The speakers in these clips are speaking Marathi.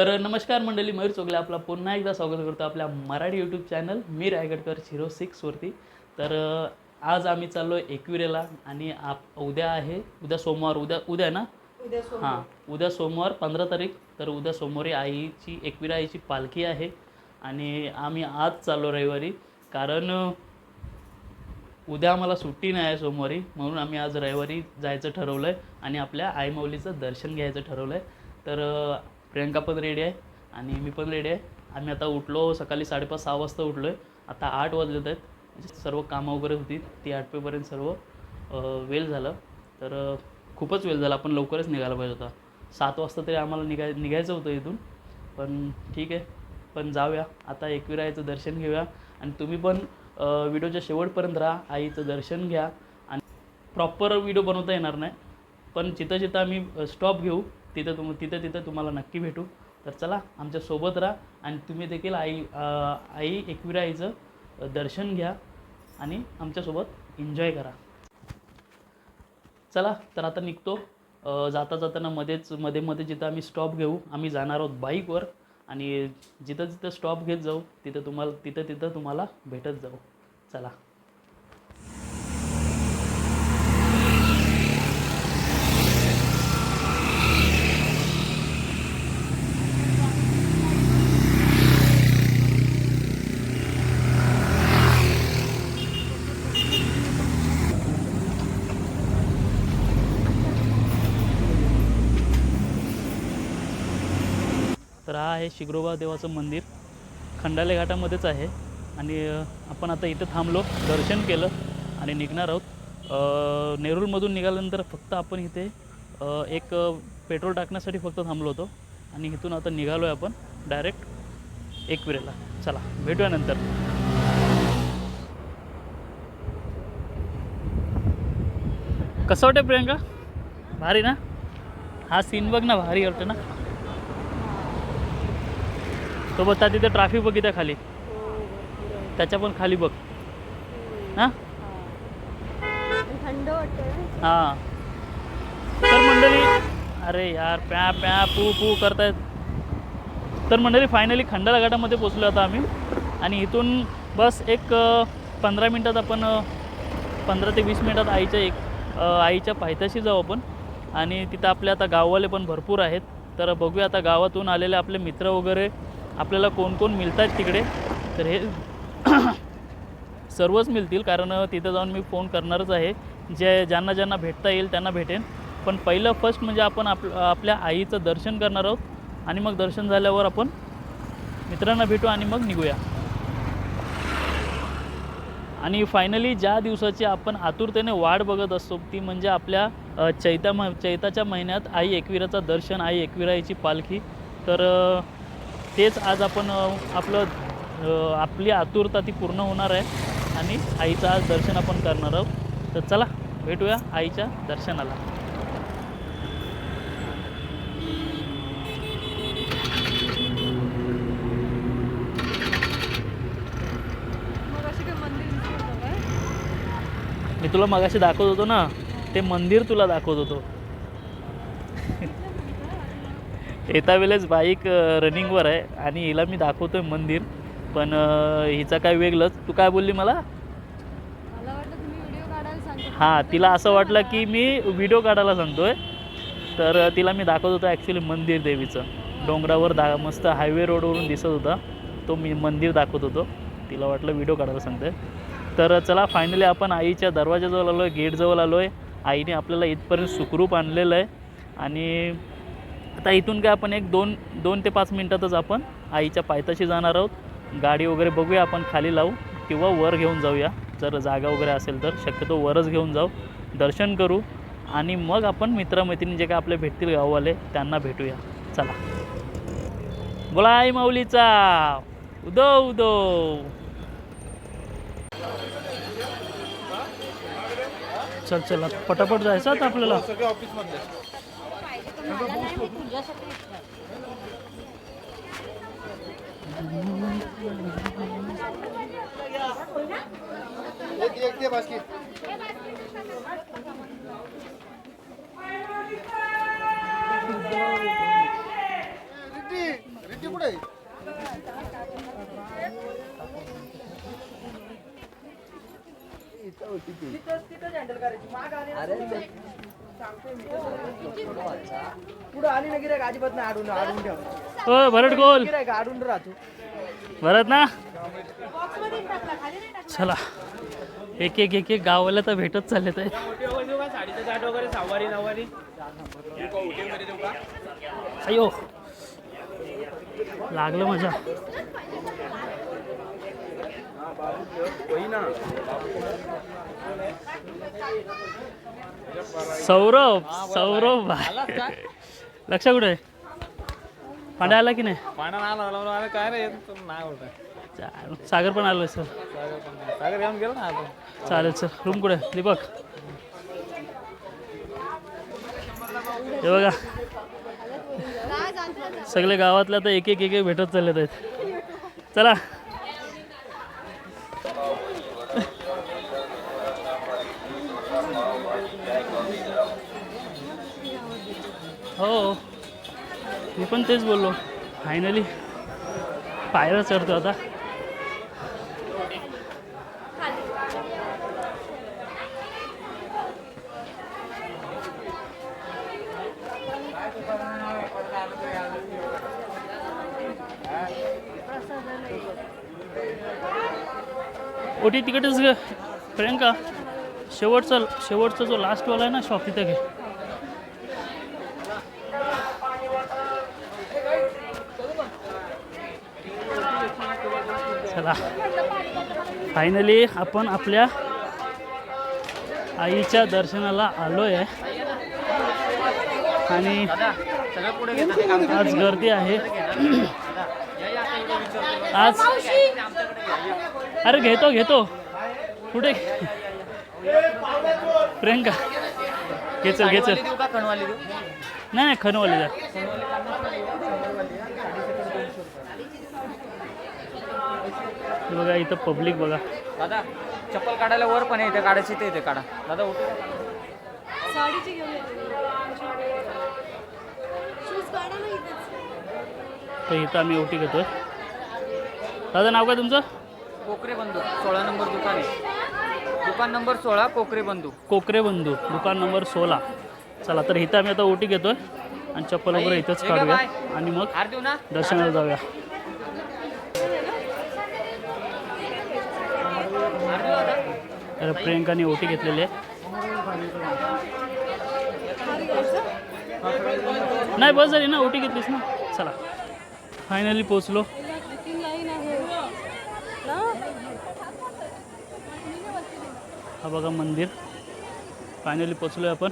तर नमस्कार मंडळी मयूर चोगले आपला पुन्हा एकदा स्वागत करतो आपल्या मराठी यूट्यूब चॅनल मी रायगडकर झिरो सिक्सवरती तर आज आम्ही चाललो आहे एकविरेला आणि आप उद्या आहे उद्या सोमवार उद्या उद्या ना. हां उद्या सोमवार पंधरा तारीख. तर उद्या सोमवारी आईची एकविरा आईची पालखी आहे आणि आम्ही आज चाललो रविवारी. कारण उद्या आम्हाला सुट्टी नाही आहे सोमवारी म्हणून आम्ही आज रविवारी जायचं ठरवलं आहे आणि आपल्या आईमाऊलीचं दर्शन घ्यायचं ठरवलं आहे तर प्रियंका पण रेडी आहे आणि मी पण रेडी आहे. आम्ही आता उठलो सकाळी साडेपाच सहा वाजता उठलो आहे आता आठ वाजलेत आहेत. म्हणजे सर्व कामं वगैरे होती. ती आठवेपर्यंत सर्व वेल वेळ झालं. तर खूपच वेळ झाला. आपण लवकरच निघायला पाहिजे होता. सात वाजता तरी आम्हाला निघाय निघायचं होतं इथून. पण ठीक आहे. पण जाऊया. आता एकविरायचं दर्शन घेऊया. आणि तुम्ही पण व्हिडिओच्या शेवटपर्यंत राहा. आईचं दर्शन घ्या. आणि प्रॉपर व्हिडिओ बनवता येणार नाही. पण जिथं जिथं आम्ही स्टॉप घेऊ तिथं तुम तिथं तिथं तुम्हाला नक्की भेटू. तर चला आमच्यासोबत राहा आणि तुम्ही देखील आई आई एकविरा आईचं दर्शन घ्या आणि आमच्यासोबत एन्जॉय करा. चला तर आता निघतो. जाता जाताना मध्येच मध्ये मध्ये जिथं आम्ही स्टॉप घेऊ आम्ही जाणार आहोत बाईकवर आणि जिथं जिथं स्टॉप घेत जाऊ तिथं तुम्हाला तिथं तिथं तुम्हाला भेटत जाऊ. चला. आहे शिग्रोबा देवाचं मंदिर. खंडाले घाटामध्येच आहे. आणि आपण आता इथं थांबलो दर्शन केलं आणि निघणार आहोत. अ, नेरूळमधून निघाल्यानंतर फक्त आपण इथे एक पेट्रोल टाकण्यासाठी फक्त थांबलो होतो. आणि इथून आता निघालो आहे आपण डायरेक्ट एकविरेला. चला भेटूया नंतर. कसं वाटतं प्रियंका? भारी ना? हा सीन बघ ना भारी वाटतं ना? तो बघ त्या तिथे ट्रॅफिक बघ इथे खाली. त्याच्या पण खाली बघ. हां? थंड हां. तर मंडळी अरे यार प्या प्या पू पू करतायत. तर मंडळी फायनली खंडाला घाटामध्ये पोचलो आता आम्ही. आणि इथून बस एक पंधरा मिनटात आपण पंधरा ते वीस मिनटात आईच्या एक आईच्या पायथ्याशी जाऊ आपण. आणि तिथं आपले आता गाववाले पण भरपूर आहेत. तर बघूया आता गावातून आलेले आपले मित्र वगैरे. आपल्याला कोण कोण मिळत आहेत तिकडे? तर हे सर्वच मिळतील कारण तिथं जाऊन मी फोन करणारच आहे. जे ज्यांना ज्यांना भेटता येईल त्यांना भेटेन. पण पहिलं फर्स्ट म्हणजे आपण आप आपल्या आईचं दर्शन करणार आहोत. आणि मग दर्शन झाल्यावर आपण मित्रांना भेटू आणि मग निघूया. आणि फायनली ज्या दिवसाची आपण आतुरतेने वाट बघत असतो ती म्हणजे आपल्या चैता म चैताच्या महिन्यात आई एकविराचं दर्शन आई एकविराईची पालखी. तर तेच आज आपण आपलं आपली आतुरता ती पूर्ण होणार आहे आणि आईचं आज दर्शन आपण करणार आहोत. तर चला भेटूया आईच्या दर्शनाला. मी तुला मगाशी दाखवत होतो ना ते मंदिर तुला दाखवत होतो. येता वेळेस बाईक रनिंगवर आहे आणि हिला मी दाखवतोय मंदिर. पण हिचं काय वेगळंच. तू काय बोलली मला? सांगता. हां तिला असं वाटलं की मी व्हिडिओ काढायला सांगतोय. तर तिला मी दाखवत होतो ॲक्च्युली मंदिर देवीचं. डोंगरावर दा मस्त हायवे रोडवरून दिसत होता. तो मी मंदिर दाखवत होतो. तिला वाटलं व्हिडिओ काढायला सांगतोय. तर चला फायनली आपण आईच्या दरवाजाजवळ आलो आहे गेटजवळ आलो आहे आईने आपल्याला इथपर्यंत सुखरूप आणलेलं आहे. आणि आता इथून काय आपण एक दोन दोन ते पाच मिनटातच आपण आईच्या पायथ्याशी जाणार आहोत. गाडी वगैरे बघूया आपण खाली लावू किंवा वर घेऊन जाऊया. जर जागा वगैरे असेल तर शक्यतो वरच घेऊन जाऊ. दर्शन करू आणि मग आपण मित्रमैत्रिणी जे काय आपले भेटतील गाववाले त्यांना भेटूया. चला. बोला आई माऊलीचा. उदो उदो. चल चला पटापट जायचं आता आपल्याला. एक एक दे बास्केट रिद्धी कुठे पुढे आली ना गिरायक अजिबात नाही आडून आडून ठेव हो भरत गोल. गिरायक आडून राहतो. भरत ना. चला. एक एक एक एक गावाला तर भेटत चालले ते साडीचं गाठ वगैरे सहावारी नऊवारी अयो. लागलं मजा. सौरभ सौरभ भाई. लक्ष कुठे? आहे पांड्या आला की नाही? पाण्या आला आला काय रे? नाही होत. सागर पण आलोय सर. सागर येऊन गेलो ना आता चालेल सर. रूम कुठे? दीपक. हे बघा. सगळे गावातल्या तर एक एक एक एक भेटत चाललेत आहेत. चला. हो, हो मी पण तेच बोललो. फायनली पायऱ्या चढतो आता. ओटी तिकडेच ग प्रियंका शेवटचा शेवटचा जो लास्टवाला आहे ना शॉप तिथे घे. चला. फायनली आपण आपल्या आईच्या दर्शनाला आलो आहे आणि आज गर्दी आहे. आज अरे घेतो घेतो. कुठे? प्रियंका घे चल घे चल नाही नाही खनवाली जा बघा इथं पब्लिक बघा. दादा चप्पल काढायला वर पण आहे इथे काढायची ते इथे काढा. दादा उठू साडीची तर इथं आम्ही ओटी घेतोय. दादा नाव काय तुमचं? कोकरे बंधू सोळा नंबर दुकान आहे. दुकान नंबर सोळा कोकरे बंधू. कोकरे बंधू दुकान नंबर सोळा. चला तर इथं आम्ही आता ओटी घेतोय आणि चप्पल वगैरे इथंच काढूया. आणि मग दर्शनाला जाऊया. तर प्रियंकाने ओटी घेतलेली आहे नाही बस झाली ना ओटी घेतलीस ना? चला. फायनली पोचलो हा बघा मंदिर. फायनली पोचलो आहे आपण.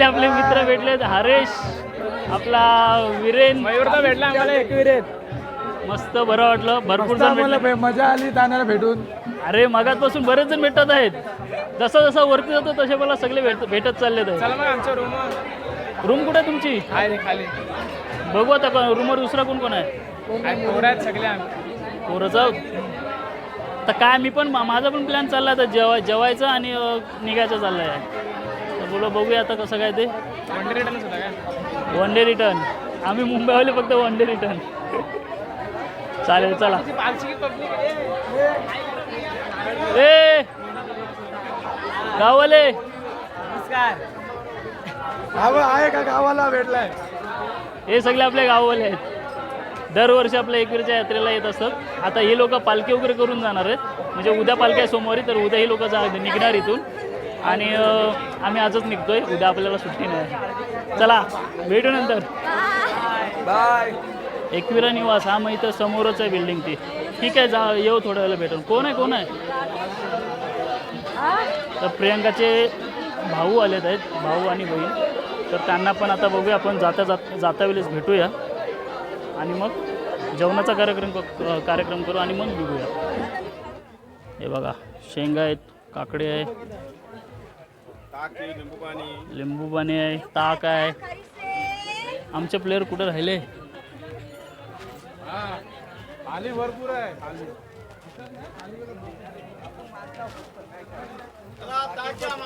फायनली आपले मित्र भेटलेत हरेश आपला विरेन. भेटला आम्हाला एकविरेत मस्त बरं वाटलं. भरपूर जण भेटले. मजा आली तानाला भेटून. अरे मगातपासून बरेच जण भेटत आहेत. जसं जसं वरती जातो तसे मला सगळे भेट भेटत चाललेत आहेत. चला मग आमच्या रूम रूम कुठे आहे तुमची? आहे रे खाली. बघू आता कोण रूमवर दुसरा कोण कोण आहे? आहे, पोरं आहेत सगळे आम्ही. पोरं जाऊ. तर काय मी पण माझा पण प्लॅन चालला आता. जेवाय जेवायचं आणि अं, निघायचं चाललं आहे तर बोलो बघूया आता कसं काय ते. वन डे रिटर्नच होता काय? वन डे रिटर्न आम्ही मुंबईवाले फक्त वन डे रिटर्न चालेल चला. ए! गाववाले! आहे का? गावाला भेटलाय. हे सगळे आपले गाववाले आहेत. दरवर्षी आपल्या एकविरीच्या यात्रेला येत असतात. आता ही लोक पालखी वगैरे करून जाणार आहेत. म्हणजे उद्या पालखी आहे सोमवारी तर उद्या ही लोक जा निघणार इथून. आणि आम्ही आजच निघतोय. उद्या आपल्याला सुट्टी नाही. चला भेटू नंतर. बाय. एकविरा निवास हा मग इथं समोरच आहे बिल्डिंग ती. ठीक आहे जा येऊ थोड्या वेळेला भेटून. कोण आहे कोण आहे? तर प्रियंकाचे भाऊ आलेत आहेत भाऊ आणि बहीण. तर त्यांना पण आता बघूया आपण जाता जात जाता वेळेस भेटूया. आणि मग जेवणाचा कार्यक्रम कार्यक्रम करू आणि मग निघूया. हे बघा शेंगा आहेत काकडे आहे. लिंबू पाणी आहे ताक आहे. आमचे प्लेअर कुठे राहिले? खाली भरपूर आहे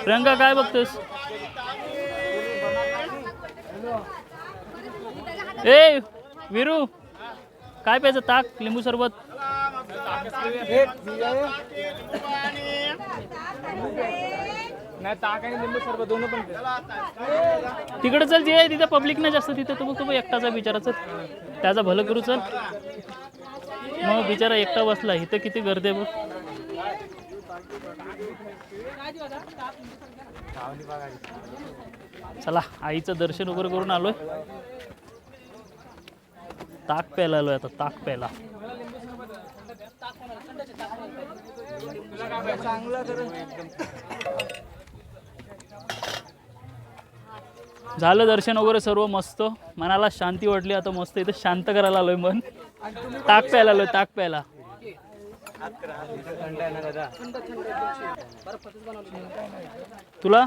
प्रियंका काय बघतेस ए विरू काय प्यायचं ताक लिंबू सरबत? नाही ताक आणि लिंबू सर्व दोन पण चल जे आहे तिथं पब्लिक नाही जास्त तिथं तू बघतो एकटाचा बिचाराचं त्याचा भलं करू चल. मग बिचारा एकटा बसला इथं किती गर्दी आहे बघ. चला आईचं दर्शन वगैरे करून आलोय. ताक प्यायला आलोय आता ताक प्यायला. झालं दर्शन वगैरे सर्व मस्त. मनाला शांती वाटली. आता मस्त इथं शांत करायला आलोय मन. ताक प्यायला आलोय ताक प्यायला. तुला?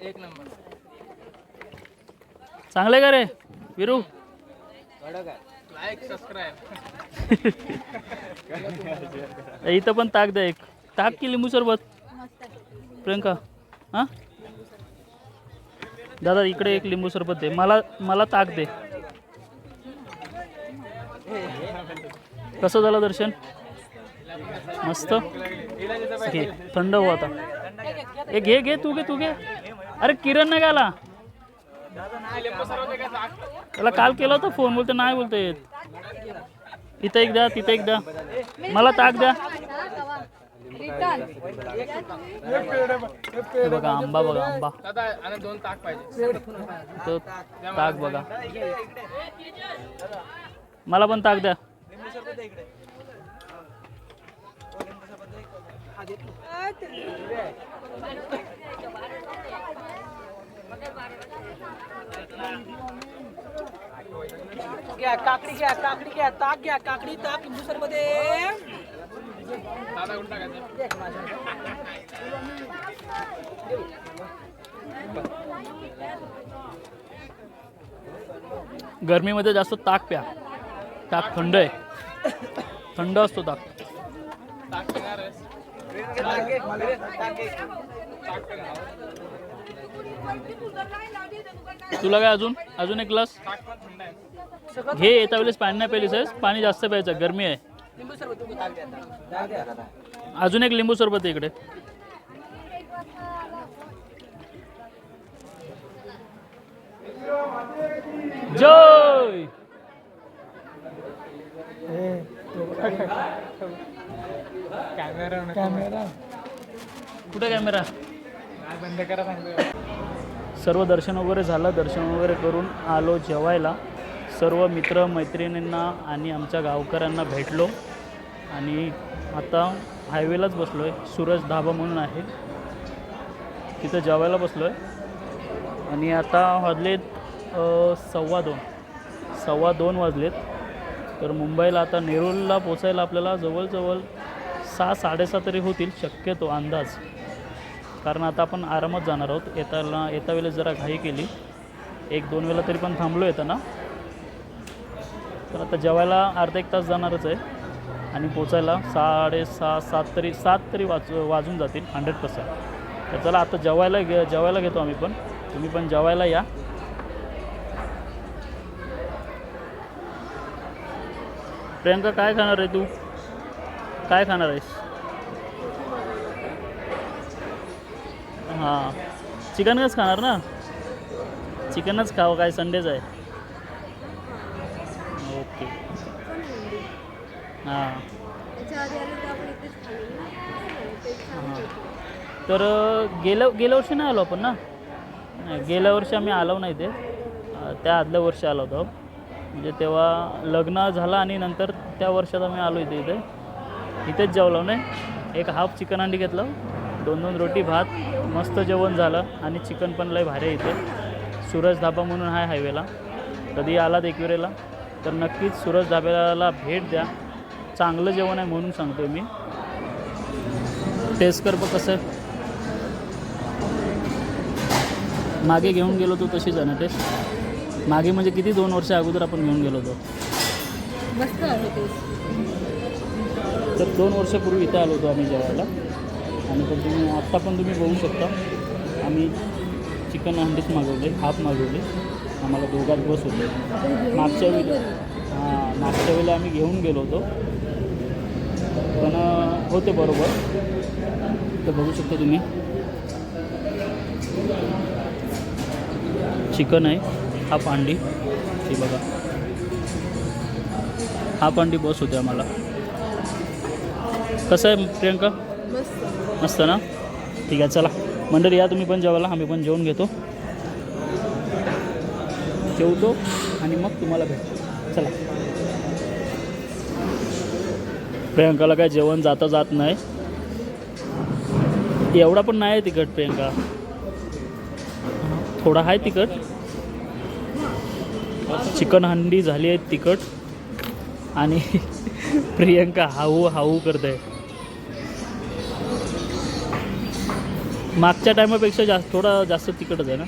एक नंबर चांगले का रे विरू? इथं पण ताक द्या एक. ताक की लिंबू सरबत? प्रियंका हां? दादा इकडे एक लिंबू सरबत दे. मला मला ताक दे. कसं झालं दर्शन? मस्त? घे थंड हो आता. ए घे घे तू घे तू घे. अरे किरण नाही गाला त्याला काल केला होता फोन बोलतो नाही बोलतो येत. इथं एक द्या तिथं एक द्या. मला ताक द्या. हे बघा आंबा बघा आंबा. आणि दोन ताक पाहिजे तो ताक बघा. मला पण ताक द्या. घ्या काकडी घ्या काकडी घ्या ताक घ्या काकडी ताक लिंबू मध्ये गरमीमध्ये जास्त ताक प्या. ताक थंड आहे. थंड असतो ताक? तुला काय अजून? अजून एक ग्लास घे येता वेळेस पाणी नाही प्यायलीस पाणी जास्त प्यायचं गरमी आहे. लिंबू सरबत अजून एक लिंबू सरबत आहे इकडे. जय! कॅमेरा कॅमेरा कुठे कॅमेरा? बंद करा सर्व दर्शन वगैरे झालं दर्शन वगैरे करून आलो जेवायला. सर्व मित्र मैत्रिणींना आणि आमच्या गावकऱ्यांना भेटलो. आणि आता हायवेलाच बसलो आहे सूरज धाबा म्हणून आहे. तिथं जेवायला बसलो आहे आणि आता वाजलेत सव्वा दोन. सव्वा दोन वाजलेत. तर मुंबईला आता नेरूळला पोचायला आपल्याला जवळजवळ सहा साडेसहा तरी होतील शक्यतो अंदाज. कारण आता आपण आरामात जाणार आहोत. येताना येता वेळेस जरा घाई केली. एक दोन वेळा तरी पण थांबलो येताना. तर आता जेवायला अर्धा एक तास जाणारच आहे. आणि पोचायला साडेसहा सात तरी सात तरी वाज वाजून जातील हंड्रेड पर्सेंट तर चला आता जेवायला घे जेवायला घेतो आम्ही पण. तुम्ही पण जेवायला या. प्रियंका काय खाणार आहे तू? काय खाणार आहेस? हां. चिकनच खाणार ना? चिकनच खावं काय संडेच आहे. हां त्याच्या आधी आले तर आपण इथेच खाल्लं ना. ते छान हां. होतं. तर अ, गेल्या गेल्या वर्षी नाही आलो आपण ना? नाही गेल्या वर्षी आम्ही आलो नाही ते अ, त्या आदल्या वर्षी आलो होतो. म्हणजे तेव्हा लग्न झालं आणि नंतर त्या वर्षात आम्ही आलो इथे इथे. इथेच जेवलो नाही. एक हाफ चिकन अंडी घेतलं. दोन दोन रोटी भात. मस्त जेवण झालं आणि चिकन पण लय भारी आहे इथे. सूरज धाबा म्हणून आहे हायवेला कधी आलात एकविरेला? तर नक्कीच सूरज धाब्याला भेट द्या. चांगलं जेवण आहे म्हणून सांगतो मी. टेस्ट कर बघ कसं आहे. मागे घेऊन गेलो तो तशीच आहे ना टेस्ट मागे म्हणजे किती दोन वर्ष अगोदर आपण घेऊन गेलो होतो. तर दोन वर्षापूर्वी इथे आलो होतो आम्ही जेवायला. आणि पण तुम्ही आत्ता पण तुम्ही बघू शकता. आम्ही चिकन अंडीच मागवले हाफ मागवले. आम्हाला दोघात बस होते. मागच्या वेळी हां मागच्या वेळेला आम्ही घेऊन गेलो होतो. पण होते बरोबर. तर बघू शकता तुम्ही. चिकन आहे हाफ अंडी हे बघा. हाफ अंडी बस होते आम्हाला. कसं आहे प्रियंका? मस्त. मस्त ना? ठीक आहे चला. मंडळी या तुम्ही पण जेवायला. आम्ही पण जेवून घेतो. जेवतो आणि मग तुम्हाला भेटतो. चला. प्रियंकाला काय जेवण जाता जात नाही. एवढा पण नाही आहे तिखट प्रियंका. थोडा आहे तिखट चिकन हंडी झाली आहे तिखट आणि प्रियंका हाऊ हाऊ करते. मागच्या टायमापेक्षा जास्त थोडा जास्त तिखटच आहे ना?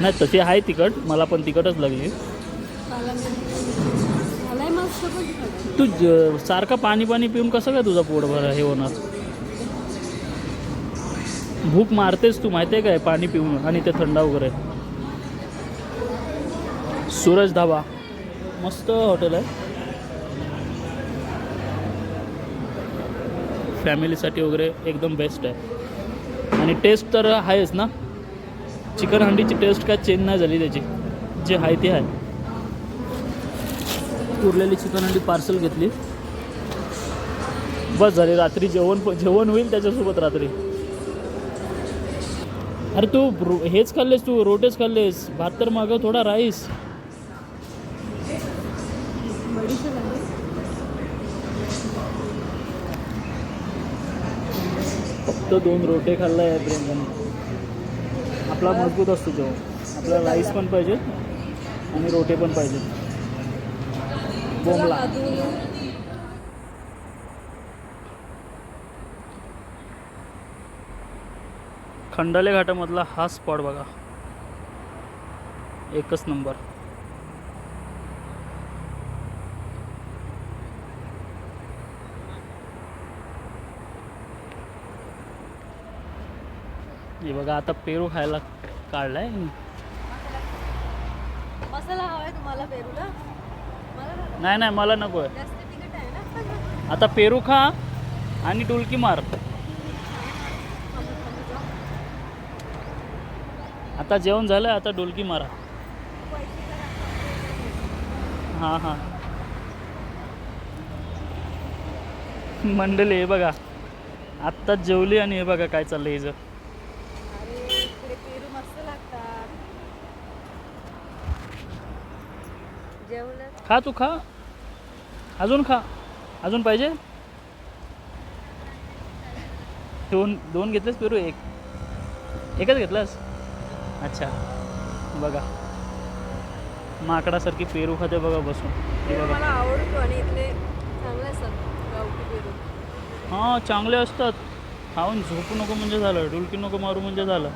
नाही तशी आहे तिखट मला पण तिखटच लागली. तू ज- सारखं पाणी पाणी पिऊन कसं काय तुझा पोट भर हे होणार? भूक मारतेस तू माहिती आहे काय? पाणी पिऊन आणि ते थंड वगैरे. सूरज धाबा. मस्त हॉटेल आहे. फॅमिलीसाठी वगैरे एकदम बेस्ट आहे. आणि टेस्ट तर आहेच ना? चिकन हंडीची टेस्ट काय चेंज नाही झाली त्याची. जे आहे ते आहे. उरलेली चिकन हंडी पार्सल घेतली. बस झाली रात्री जेवण जेवण होईल त्याच्यासोबत रात्री. अरे तू हेच खाल्लेस तू रोटेच खाल्लेस. भात तर मागं थोडा राईस फक्त दोन रोटे खाल्ला आहे प्रियंकाने. आपला मजबूत असतो जेवण. आपल्याला राईस पण पाहिजे आणि रोटे पण पाहिजे. बोंबला. खंडाले घाटामधला हा स्पॉट बघा. एकच नंबर हे बघा आता पेरू खायला काढलाय. मसाला हवाय तुम्हाला पेरूला? नाही. नाही मला नको आहे. आता पेरू खा आणि डुलकी मार. आता जेवण झालं आता डुलकी मारा. हां हां. मंडळी हे बघा. आत्ताच जेवली आणि हे बघा काय चाललंय हिचं. जेवलं? खा तू खा. अजून खा. अजून पाहिजे? दोन दोन घेतलेस पेरू? एक. एकच घेतलास? अच्छा. बघा. माकडासारखी पेरू खाते बघा बसून. हे मला आवडतो आणि इथले चांगले असतात गावठी पेरू. हां चांगले असतात. खाऊन झोपू नको म्हणजे झालं. डुलकी नको मारू म्हणजे झालं.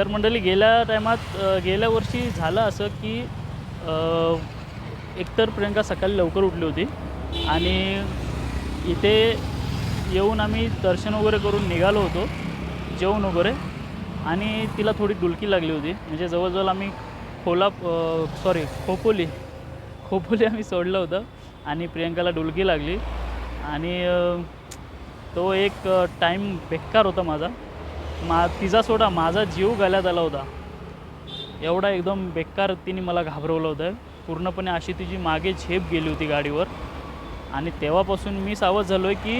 तर मंडळी गेल्या टायमात गेल्या वर्षी झालं असं की एकतर प्रियंका सकाळी लवकर उठली होती आणि इथे येऊन आम्ही दर्शन वगैरे करून निघालो होतो जेवण वगैरे. आणि तिला थोडी डुलकी लागली होती. म्हणजे जवळजवळ आम्ही खोला सॉरी खोपोली खोपोली आम्ही सोडलं होतं आणि प्रियंकाला डुलकी लागली. आणि तो एक टाईम बेकार होता माझा. मा तिचा सोडा माझा जीव गळ्यात आला होता. एवढा एकदम बेकार तिने मला घाबरवलं होतं. पूर्णपणे अशी तिची मागे झेप गेली होती गाडीवर. आणि तेव्हापासून मी सावध झालो आहे की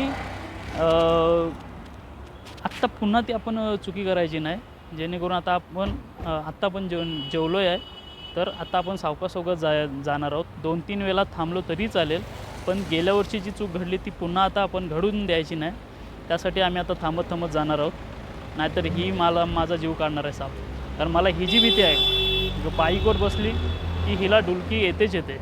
आत्ता पुन्हा ती आपण चुकी करायची नाही. जेणेकरून आता आपण आत्ता पण जेवण जेवलो आहे. तर आता आपण सावकाश जा जाणार आहोत. दोन तीन वेळा थांबलो तरी चालेल. पण गेल्या वर्षी जी चूक घडली ती पुन्हा आता आपण घडून द्यायची नाही. त्यासाठी आम्ही आता थांबत थांबत जाणार आहोत. नाहीतर ही मला माझा जीव काढणार आहे साप. कारण मला ही जी भीती आहे जो पायीकोर बसली की हिला डुलकी येतेच येते.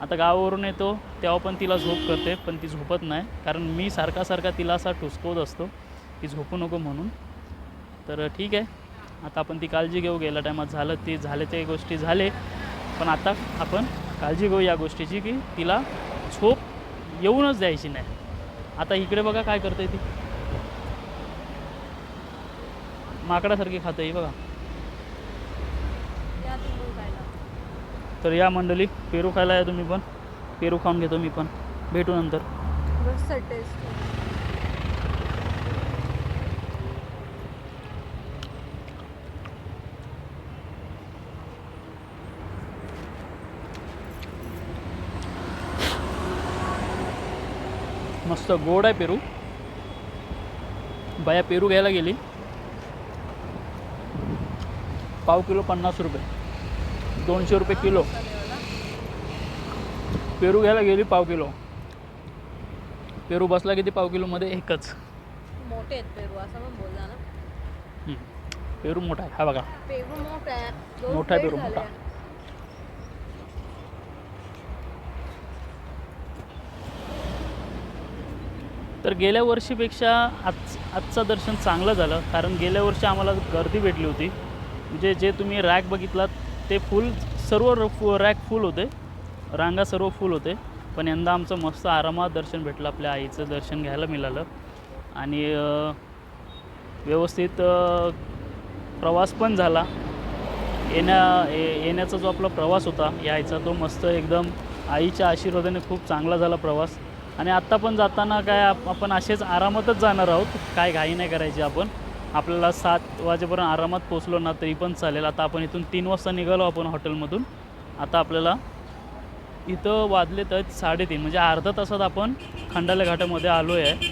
आता गावावरून येतो तेव्हा पण तिला झोप करते पण ती झोपत नाही. कारण मी सारखा सारखा तिला असा ठुसकवत असतो की झोपू नको म्हणून. तर ठीक आहे आता आपण ती काळजी घेऊ. गेल्या टायमात झालं ती झाले ते गोष्टी झाले. पण आता आपण काळजी घेऊ या गोष्टीची की तिला झोप येऊनच द्यायची नाही. आता इकडे बघा काय करते ती. माकडासारखी खाते ही बघा तुम्ही खायला तर या मंडळी पेरू खायला या तुम्ही पण। पेरू खाऊन घेतो मी पण। भेटू नंतर। मस्त मस्त गोड आहे पेरू। बाया पेरू घ्यायला गेली। पाव किलो पन्नास रुपये. दोनशे रुपये किलो. पेरू घ्यायला गेली पाव किलो. पेरू बसला किती पाव किलोमध्ये? एकच. मोठे आहेत पेरू असं पण बोलला ना. पेरू मोठा आहे. हा बघा. पेरू मोठा आहे. मोठा पेरू. मोठा. तर गेल्या वर्षीपेक्षा आज आजचं दर्शन चांगलं झालं. कारण गेल्या वर्षी आम्हाला गर्दी भेटली होती. म्हणजे जे तुम्ही रॅक बघितलात ते फुल सर्व र- फु रॅक फुल होते. रांगा सर्व फुल होते. पण यंदा आमचं मस्त आरामात दर्शन भेटलं आपल्या आईचं दर्शन घ्यायला मिळालं. आणि व्यवस्थित प्रवास पण झाला. येण्या येण्याचा जो आपला प्रवास होता यायचा तो मस्त एकदम आईच्या आशीर्वादाने खूप चांगला झाला प्रवास. आणि आत्ता पण जाताना काय आप- आपण असेच आरामातच जाणार आहोत. काय घाई नाही करायची आपण. आपल्याला सात वाजेपर्यंत आरामात पोचलो ना तरी पण चालेल. आता आपण इथून तीन वाजता निघालो आपण हॉटेलमधून. आता आपल्याला इथं वाजले तर साडेतीन. म्हणजे अर्धा तासात आपण खंडाल्या घाटामध्ये आलो आहे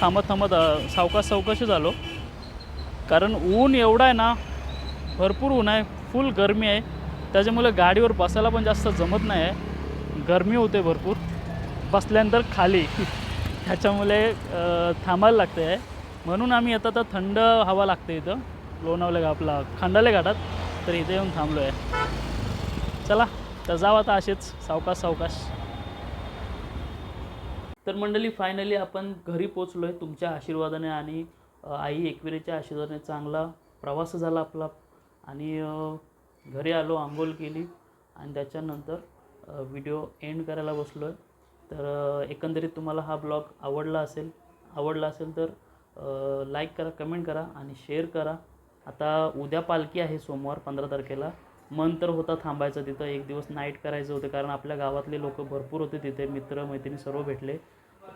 थांबत थांबत सावकाश सावकाशच आलो कारण ऊन एवढं आहे ना भरपूर ऊन आहे फुल गरमी आहे. त्याच्यामुळे गाडीवर बसायला पण जास्त जमत नाही आहे. गरमी होते भरपूर. बसल्यानंतर खाली. त्याच्यामुळे थांबायला लागते आहे म्हणून आम्ही आता तर थंड हवा लागते इथं. लोणावले घा आपला खंडाले घाटात. तर इथे येऊन थांबलो आहे चला तर जावं आता असेच सावकाश सावकाश. तर मंडळी फायनली आपण घरी पोचलो आहे तुमच्या आशीर्वादाने आणि आई एकविरेच्या आशीर्वादाने चांगला प्रवास झाला आपला. आणि घरी आलो आंघोळ केली. आणि त्याच्यानंतर व्हिडिओ एंड करायला बसलो आहे तर एकंदरीत तुम्हाला हा ब्लॉग आवडला असेल आवडला असेल तर लाईक करा कमेंट करा आणि शेअर करा. आता उद्या पालखी आहे सोमवार पंधरा तारखेला. मन तर होता थांबायचं तिथं. एक दिवस नाईट करायचं होतं कारण आपल्या गावातले लोक भरपूर होते तिथे मित्र मैत्रिणी सर्व भेटले.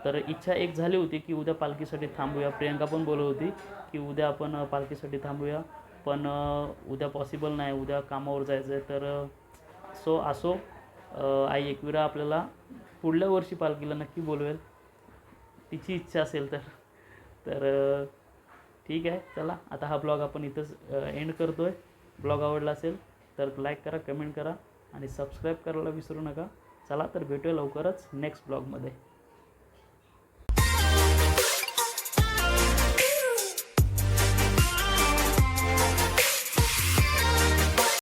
तर इच्छा एक झाली होती की उद्या पालखीसाठी थांबूया. प्रियंका पण बोलत होती की उद्या आपण पालखीसाठी थांबूया. पण उद्या पॉसिबल नाही. उद्या कामावर जायचं आहे तर सो असो आई एकविरा आपल्याला पुढल्या वर्षी पालखीला नक्की बोलवेल. तिची इच्छा असेल तर. तर ठीक आहे चला. आता हा ब्लॉग आपण इथंच एंड करतो आहे ब्लॉग आवडला असेल तर लाईक करा कमेंट करा आणि सबस्क्राईब करायला विसरू नका. चला तर भेटूया लवकरच नेक्स्ट ब्लॉगमध्ये